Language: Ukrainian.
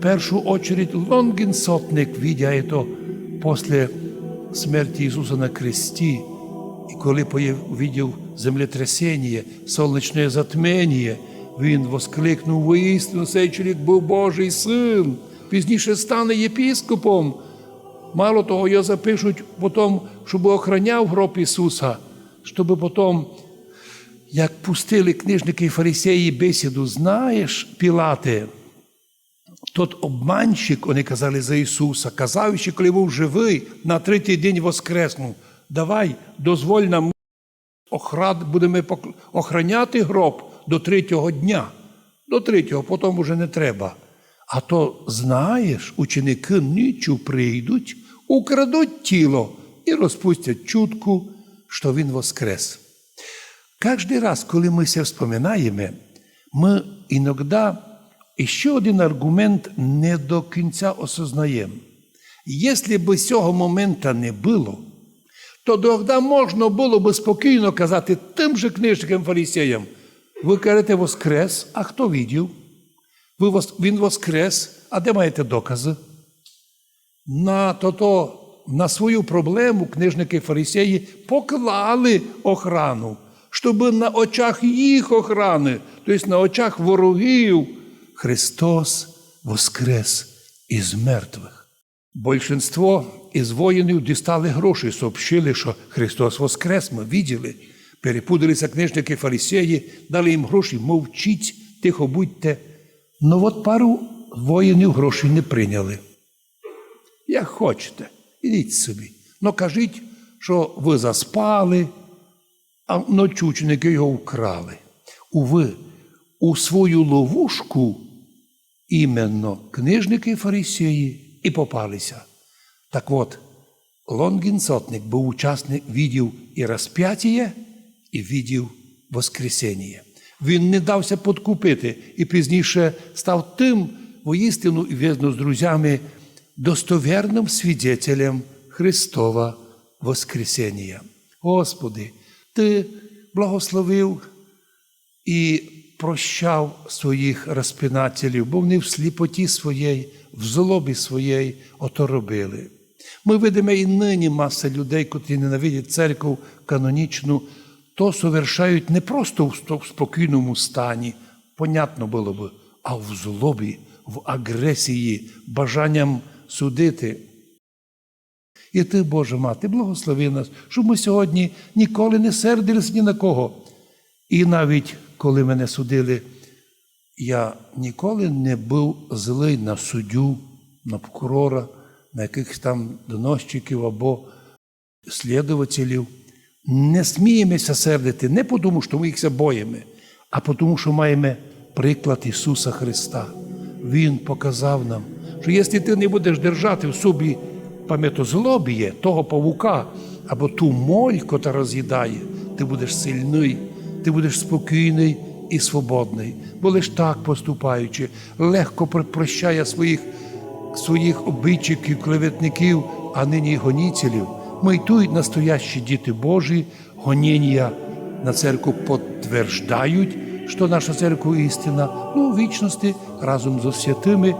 першу очередь Лонгин Сотник, видя это после смерти Ісуса на кресті, і коли увидів землетрясіння, сонячне затмення, він воскликнув воістину, цей чоловік був Божий син, пізніше стане єпіскопом. Мало того, його запишуть потім, щоб охороняв гроб Ісуса, щоб потім, як пустили книжники і фарисеї бесіду, знаєш, Пілате, тот обманщик, вони казали за Ісуса, казав ще, коли був живий, на третій день воскреснув. Давай, дозволь нам охрад, будемо охраняти гроб до третього дня. До третього, потім уже не треба. А то знаєш, ученики нічу прийдуть, украдуть тіло і розпустять чутку, що він воскрес. Кожен раз, коли ми це вспоминаємо, ми іноді ще один аргумент не до кінця осознаємо. Якщо б цього моменту не було, то тоді можна було б спокійно казати тим же книжникам фарисеям, ви кажете воскрес, а хто видів? Ви Він воскрес, а де маєте докази? На, то, то, на свою проблему книжники і фарисеї поклали охрану, щоб на очах їх охрани, тобто на очах ворогів, Христос воскрес із мертвих. Большинство із воїнів дістали гроші, сообщили, що Христос воскрес, ми виділи. Перепудалися книжники фарисеї, дали їм гроші, мовчіть, тихо будьте. Ну от пару воїнів гроші не прийняли. Як хочете, ідіть собі. Ну кажіть, що ви заспали, а вночі ученики його вкрали. Уви, у свою ловушку іменно книжники і фарисеї і попалися. Так от, Лонгін Сотник був учасник, видів і розп'яття, і видів Воскресіння. Він не дався подкупити і пізніше став тим, воістину і в'язно з друзями, достовірним свідетелем Христова Воскресіння. Господи, Ти благословив і прощав своїх розпинателів, бо вони в сліпоті своєї, в злобі своєї ото робили. Ми видимо і нині маса людей, котрі ненавидять церкву канонічну, то совершають не просто в спокійному стані, понятно було б, а в злобі, в агресії, бажанням судити. І ти, Боже мати, благослови нас, щоб ми сьогодні ніколи не сердились ні на кого. І навіть коли мене судили, я ніколи не був злий на суддю, на прокурора, на якихось там доносчиків або слідувателів. Не сміємося сердити не тому, що ми їх боїмо, а тому, що маємо приклад Ісуса Христа. Він показав нам, що якщо ти не будеш держати в собі пам'ятозлобіє, того павука або ту моль, котра роз'їдає, ти будеш сильний, ти будеш спокійний і свободний. Бо лиш так поступаючи, легко про- прощає своїх своїх обидчиків, клеветників, а нині. Ми й настоящі діти Божі, гоніння на церкву підтверджують, що наша церква істина, ну, вічності разом зі святими